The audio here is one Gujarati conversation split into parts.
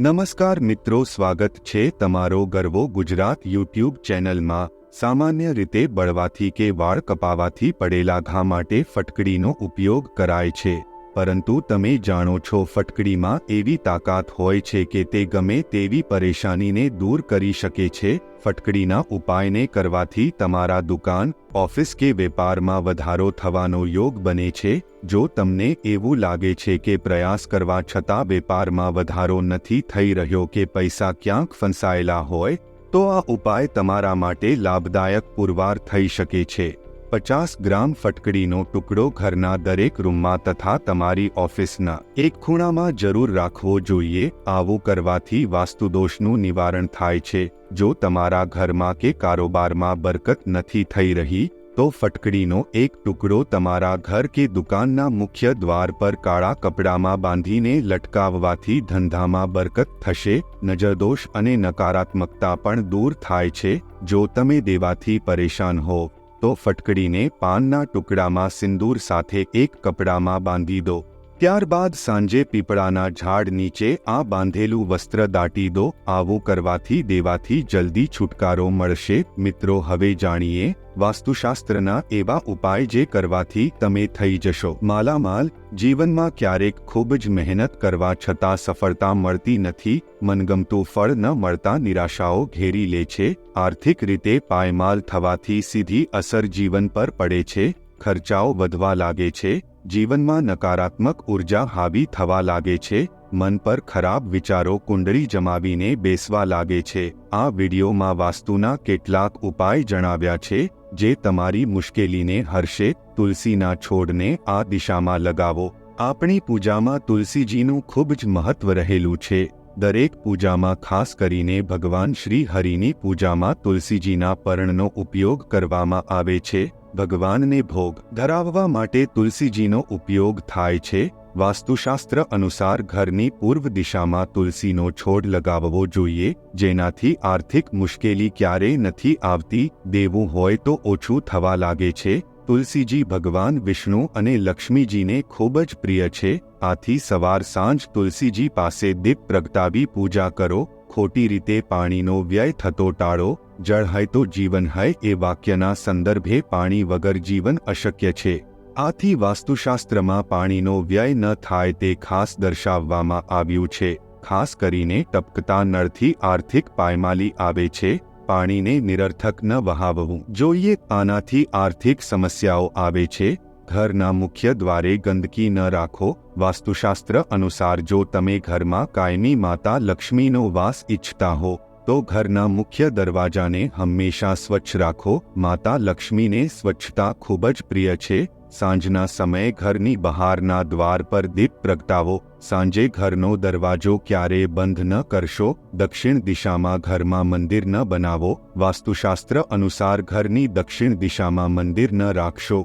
નમસ્કાર મિત્રો, સ્વાગત છે તમારો ગર્વો ગુજરાત યુટ્યુબ ચેનલમાં. સામાન્ય રીતે બળવાથી કે વાળ કપાવાથી પડેલા ઘા માટે ફટકડીનો ઉપયોગ કરાય છે. પરંતુ તમે જાણો છો ફટકડીમાં એવી તાકાત હોય છે કે તે ગમે તેવી પરેશાનીને દૂર કરી શકે છે. ફટકડીના ઉપાયને કરવાથી તમારા દુકાન, ઓફિસ કે વેપારમાં વધારો થવાનો યોગ બને છે. જો તમને એવું લાગે છે કે પ્રયાસ કરવા છતાં વેપારમાં વધારો નથી થઈ રહ્યો કે પૈસા ક્યાંક ફંસાયેલા હોય, તો આ ઉપાય તમારા માટે લાભદાયક પુરવાર થઈ શકે છે. પચાસ ગ્રામ ફટકડીનો ટુકડો ઘરના દરેક રૂમમાં તથા તમારી ઓફિસના એક ખૂણામાં જરૂર રાખવો જોઈએ. આવું કરવાથી વાસ્તુદોષનું નિવારણ થાય છે. જો તમારા ઘરમાં કે કારોબારમાં બરકત નથી થઈ રહી, તો ફટકડીનો એક ટુકડો તમારા ઘર કે દુકાનના મુખ્ય દ્વાર પર કાળા કપડામાં બાંધીને લટકાવવાથી ધંધામાં બરકત થશે. નજરદોષ અને નકારાત્મકતા પણ દૂર થાય છે. જો તમે દેવાથી પરેશાન હો તો ફટકડીને પાનના ટુકડામાં સિંદૂર સાથે એક કપડામાં બાંધી દો. ત્યારબાદ સાંજે પીપળાના ઝાડ નીચે આ બાંધેલું વસ્ત્ર દાટી દો, આવું કરવાથી દેવાથી જલ્દી છુટકારો મળશે. મિત્રો, હવે જાણીએ વાસ્તુશાસ્ત્રના એવા ઉપાય જે કરવાથી તમે થઈ જશો. માલામાલ જીવનમાં ક્યારેક ખૂબ જ મહેનત કરવા છતાં સફળતા મળતી નથી. મનગમતું ફળ ન મળતા નિરાશાઓ ઘેરી લે છે. આર્થિક રીતે પાયમાલ થવાથી સીધી અસર જીવન પર પડે છે. ખર્ચાઓ વધવા લાગે છે. જીવનમાં નકારાત્મક ઊર્જા હાવી થવા લાગે છે, મન પર ખરાબ વિચારો કુંડળી જમાવીને બેસવા લાગે છે. આ વિડીયોમાં વાસ્તુના કેટલાક ઉપાય જણાવ્યા છે, જે તમારી મુશ્કેલીને હરશે, તુલસીના છોડને આ દિશામાં લગાવો. આપણી પૂજામાં તુલસીજીનું ખૂબ જ મહત્વ રહેલું છે. દરેક પૂજામાં ખાસ કરીને ભગવાન શ્રી હરિની પૂજામાં તુલસીજીના પર્ણનો ઉપયોગ કરવામાં આવે છે. ભગવાનને ભોગ ધરાવવા માટે તુલસીજીનો ઉપયોગ થાય છે. વાસ્તુશાસ્ત્ર અનુસાર ઘરની પૂર્વ દિશામાં તુલસીનો છોડ લગાવવો જોઈએ, જેનાથી આર્થિક મુશ્કેલી ક્યારેય નથી આવતી, દેવું હોય તો ઓછું થવા લાગે છે. તુલસીજી ભગવાન વિષ્ણુ અને લક્ષ્મીજીને ખૂબ જ પ્રિય છે. આથી સવાર સાંજ તુલસીજી પાસે દીપ પ્રગટાવી પૂજા કરો ખોટી રીતે પાણીનો વ્યય થતો ટાળો, જળ હય તો જીવન હય એ વાક્યના સંદર્ભે પાણી વગર જીવન અશક્ય છે. આથી વાસ્તુશાસ્ત્રમાં પાણીનો વ્યય ન થાય તે ખાસ દર્શાવવામાં આવ્યું છે. ખાસ કરીને ટપકતા નળથી આર્થિક પાયમાલી આવે છે. પાણીને નિરર્થક ન વહાવવું. જોઈએ આનાથી આર્થિક સમસ્યાઓ આવે છે. ઘરના મુખ્ય દ્વારે ગંદકી ન રાખો, વાસ્તુશાસ્ત્ર અનુસાર જો તમે ઘરમાં કાયમી માતા લક્ષ્મીનો વાસ ઈચ્છતા હો, તો ઘરના મુખ્ય દરવાજાને હંમેશા સ્વચ્છ રાખો. માતા લક્ષ્મીને સ્વચ્છતા ખૂબ જ પ્રિય છે. સાંજના સમયે ઘરની બહારના દ્વાર પર દીપ પ્રગટાવો. સાંજે ઘરનો દરવાજો ક્યારેય બંધ ન કરશો. દક્ષિણ દિશામાં ઘરમાં મંદિર ન બનાવો. વાસ્તુશાસ્ત્ર અનુસાર ઘરની દક્ષિણ દિશામાં મંદિર ન રાખશો.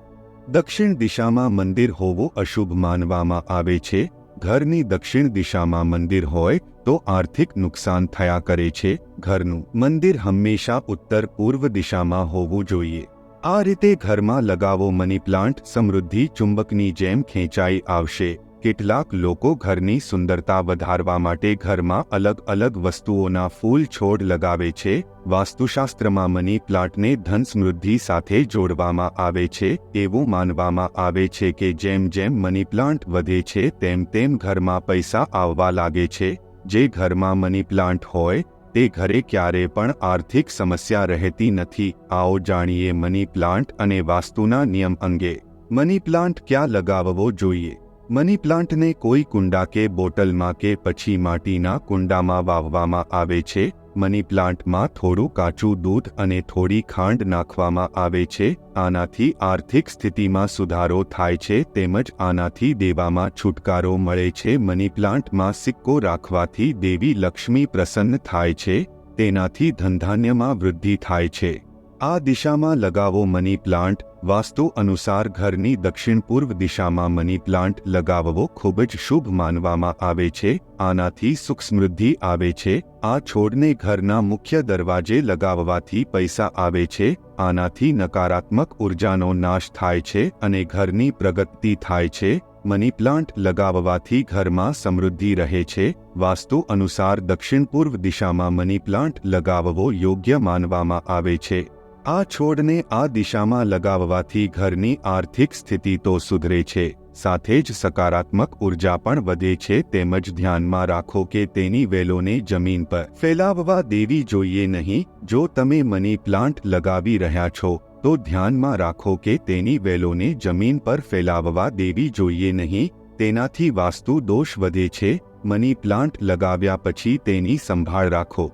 દક્ષિણ દિશામાં મંદિર હોવું અશુભ માનવામાં આવે છે. ઘરની દક્ષિણ દિશામાં મંદિર હોય તો આર્થિક નુકસાન થયા કરે છે. ઘરનું મંદિર હંમેશા ઉત્તર પૂર્વ દિશામાં હોવું જોઈએ. આ રીતે ઘરમાં લગાવો મની પ્લાન્ટ સમૃદ્ધિ ચુંબકની જેમ ખેંચાઈ આવશે. કેટલાક લોકો ઘરની સુંદરતા વધારવા માટે ઘરમાં અલગ અલગ વસ્તુઓના ફૂલ છોડ લગાવે છે. વાસ્તુશાસ્ત્રમાં મની પ્લાન્ટને ધન સમૃદ્ધિ સાથે જોડવામાં આવે છે એવું માનવામાં આવે છે કે જેમ જેમ મની પ્લાન્ટ વધે છે તેમ તેમ ઘરમાં પૈસા આવવા લાગે છે. જે ઘરમાં મની પ્લાન્ટ હોય, તે ઘરે ક્યારે પણ આર્થિક સમસ્યા રહેતી નથી. આવો જાણીએ મની પ્લાન્ટ અને વાસ્તુના નિયમ અંગે. મની પ્લાન્ટ ક્યાં લગાવવો જોઈએ? મની પ્લાન્ટને કોઈ કુંડા કે બોટલમાં કે પછી માટીના કુંડામાં વાવવામાં આવે છે. મની પ્લાન્ટમાં થોડું કાચું દૂધ અને થોડી ખાંડ નાખવામાં આવે છે. આનાથી આર્થિક સ્થિતિમાં સુધારો થાય છે તેમજ આનાથી દેવામાં છુટકારો મળે છે. મની પ્લાન્ટમાં સિક્કો રાખવાથી દેવી લક્ષ્મી પ્રસન્ન થાય છે. તેનાથી ધનધાન્યમાં વૃદ્ધિ થાય છે. આ દિશામાં લગાવો મની પ્લાન્ટ, વાસ્તુ અનુસાર ઘરની દક્ષિણ પૂર્વ દિશામાં મની પ્લાન્ટ લગાવવો ખૂબ જ શુભ માનવામાં આવે છે, આનાથી સુખ સમૃદ્ધિ આવે છે, આ છોડને ઘરના મુખ્ય દરવાજે લગાવવાથી પૈસા આવે છે, આનાથી નકારાત્મક ઉર્જાનો નાશ થાય છે અને ઘરની પ્રગતિ થાય છે, મની પ્લાન્ટ લગાવવાથી ઘરમાં સમૃદ્ધિ રહે છે, વાસ્તુ અનુસાર દક્ષિણ પૂર્વ દિશામાં મની પ્લાન્ટ લગાવવો યોગ્ય માનવામાં આવે છે. આ છોડને આ દિશામાં લગાવવાથી ઘરની આર્થિક સ્થિતિ તો સુધરે છે, સાથે જ સકારાત્મક ઊર્જા પણ વધે છે, તેમજ ધ્યાનમાં રાખો કે તેની વેલોને જમીન પર ફેલાવવા દેવી જોઈએ નહીં, જો તમે મની પ્લાન્ટ લગાવી રહ્યા છો, તો ધ્યાનમાં રાખો કે તેની વેલોને જમીન પર ફેલાવવા દેવી જોઈએ નહીં, તેનાથી વાસ્તુ દોષ વધે છે, મની પ્લાન્ટ લગાવ્યા પછી તેની સંભાળ રાખો.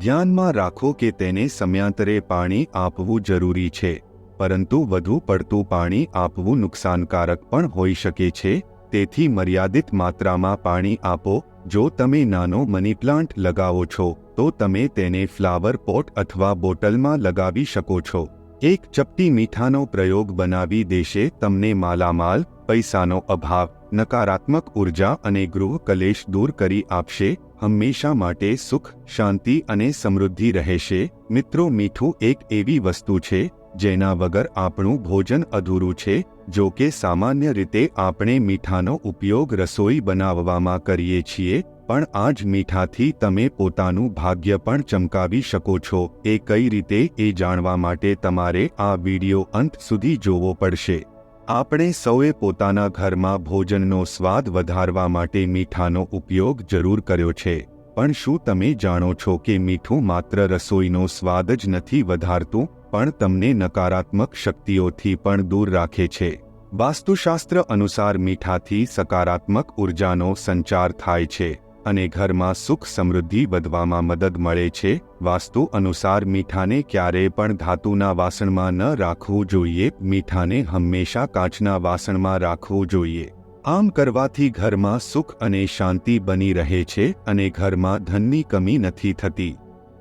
ધ્યાનમાં રાખો કે તેને સમયાંતરે પાણી આપવું જરૂરી છે, પરંતુ વધુ પડતું પાણી આપવું નુકસાનકારક પણ હોઈ શકે છે, તેથી મર્યાદિત માત્રામાં પાણી આપો, જો તમે નાનો મની પ્લાન્ટ લગાવો છો, તો તમે તેને ફ્લાવર પોટ અથવા બોટલમાં લગાવી શકો છો. એક ચપટી મીઠાનો પ્રયોગ બનાવી દેશે, તમને માલામાલ, પૈસાનો અભાવ, નકારાત્મક ઊર્જા અને ગૃહ કલેશ દૂર કરી આપશે હંમેશા માટે સુખ, શાંતિ અને સમૃદ્ધિ રહેશે. મિત્રો, મીઠું એક એવી વસ્તુ છે, જેના વગર આપણું ભોજન અધૂરું છે, જો કે સામાન્ય રીતે આપણે મીઠાનો ઉપયોગ રસોઈ બનાવવામાં કરીએ છીએ, પણ આ જ મીઠાથી તમે પોતાનું ભાગ્ય પણ ચમકાવી શકો છો. એ કઈ રીતે? એ જાણવા માટે તમારે આ વીડિયો અંત સુધી જોવો પડશે. આપણે સૌએ પોતાના ઘરમાં ભોજનનો સ્વાદ વધારવા માટે મીઠાનો ઉપયોગ જરૂર કર્યો છે, પણ શું તમે જાણો છો કે મીઠું માત્ર રસોઈનો સ્વાદ જ નથી વધારતું, પણ તમને નકારાત્મક શક્તિઓથી પણ દૂર રાખે છે? વાસ્તુશાસ્ત્ર અનુસાર મીઠાથી સકારાત્મક ઉર્જાનો સંચાર થાય છે. અને ઘરમાં સુખ સમૃદ્ધિ વધવામાં મદદ મળે છે, વાસ્તુ અનુસાર મીઠાને ક્યારેય પણ ધાતુના વાસણમાં ન રાખવું જોઈએ, મીઠાને હંમેશા કાચના વાસણમાં રાખવું જોઈએ. આમ કરવાથી ઘરમાં સુખ અને શાંતિ બની રહે છે અને ઘરમાં ધનની કમી નથી થતી.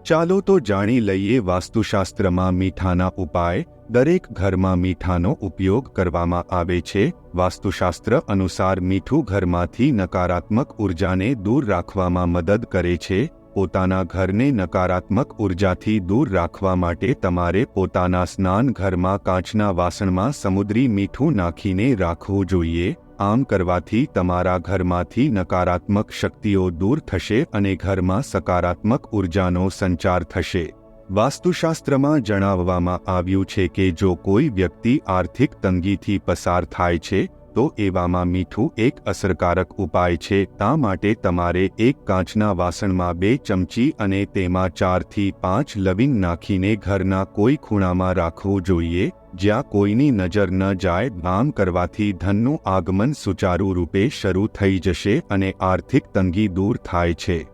ચાલો તો જાણી લઈએ વાસ્તુશાસ્ત્રમાં મીઠાના ઉપાય. દરેક ઘરમાં મીઠાનો ઉપયોગ કરવામાં આવે છે. વાસ્તુશાસ્ત્ર અનુસાર મીઠું ઘરમાંથી નકારાત્મક ઉર્જાને દૂર રાખવામાં મદદ કરે છે. પોતાના ઘરને નકારાત્મક ઉર્જાથી દૂર રાખવા માટે તમારે પોતાના સ્નાન ઘરમાં કાચના વાસણમાં સમુદ્રી મીઠું નાખીને રાખવું જોઈએ. આમ કરવાથી તમારા ઘરમાંથી નકારાત્મક શક્તિઓ દૂર થશે અને ઘરમાં સકારાત્મક ઉર્જાનો સંચાર થશે. વાસ્તુશાસ્ત્રમાં જણાવવામાં આવ્યું છે કે જો કોઈ વ્યક્તિ આર્થિક તંગીથી પસાર થાય છે, તો એવામાં મીઠું એક અસરકારક ઉપાય છે. તા માટે તમારે એક કાચના વાસણમાં બે ચમચી અને તેમાં ચારથી પાંચ લવિંગ નાખીને ઘરના કોઈ ખૂણામાં રાખવું જોઈએ. જ્યાં કોઈની નજર ન જાય આમ કરવાથી ધનનું આગમન સુચારુ રૂપે શરૂ થઈ જશે અને આર્થિક તંગી દૂર થાય છે.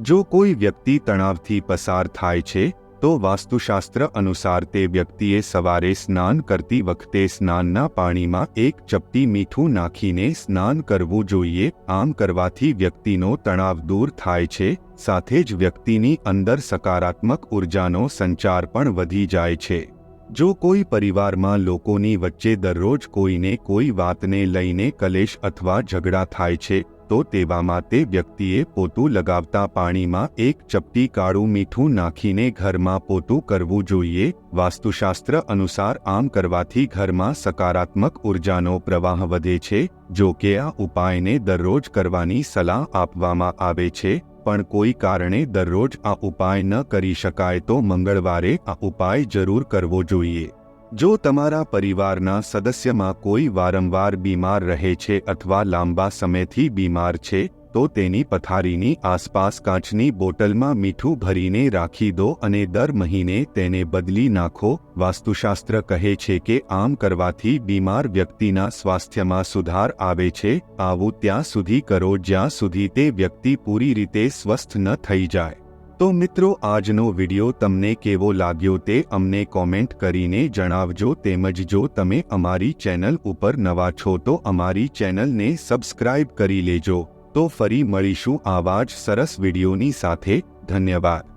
જો કોઈ વ્યક્તિ તણાવથી પસાર થાય છે, તો વાસ્તુશાસ્ત્ર અનુસાર તે વ્યક્તિએ સવારે સ્નાન કરતી વખતે સ્નાનના પાણીમાં એક ચપટી મીઠું નાખીને સ્નાન કરવું જોઈએ. આમ કરવાથી વ્યક્તિનો તણાવ દૂર થાય છે, સાથે જ વ્યક્તિની અંદર સકારાત્મક ઉર્જાનો સંચાર પણ વધી જાય છે. જો કોઈ પરિવારમાં લોકોની વચ્ચે દરરોજ કોઈને કોઈ વાતને લઈને કલેશ અથવા ઝઘડા થાય છે, તો તેવામાં તે વ્યક્તિએ પોતું લગાવતા પાણીમાં એક ચપટી કાળું મીઠું નાખીને ઘરમાં પોતું કરવું જોઈએ. વાસ્તુશાસ્ત્ર અનુસાર આમ કરવાથી ઘરમાં સકારાત્મક ઉર્જાનો પ્રવાહ વધે છે, જો કે આ ઉપાયને દરરોજ કરવાની સલાહ આપવામાં આવે છે. પણ કોઈ કારણે દરરોજ આ ઉપાય ન કરી શકાય તો મંગળવારે આ ઉપાય જરૂર કરવો જોઈએ. જો તમારા પરિવારના સદસ્યમાં કોઈ વારંવાર બીમાર રહે છે અથવા લાંબા સમયથી બીમાર છે તો તેની પથારીની આસપાસ કાચની બોટલમાં મીઠું ભરીને રાખી દો અને દર મહિને તેને બદલી નાખો. વાસ્તુશાસ્ત્ર કહે છે કે આમ કરવાથી બીમાર વ્યક્તિના સ્વાસ્થ્યમાં સુધાર આવે છે. આવું ત્યાં સુધી કરો જ્યાં સુધી તે વ્યક્તિ પૂરી રીતે સ્વસ્થ ન થઈ જાય. તો મિત્રો, આજનો વિડિયો તમને કેવો લાગ્યો તે અમને કોમેન્ટ કરીને જણાવજો. તેમજ જો તમે અમારી ચેનલ ઉપર નવા છો તો અમારી ચેનલને સબસ્ક્રાઇબ કરી લેજો. તો ફરી મળીશું આવા જ સરસ વિડીયોની સાથે. ધન્યવાદ.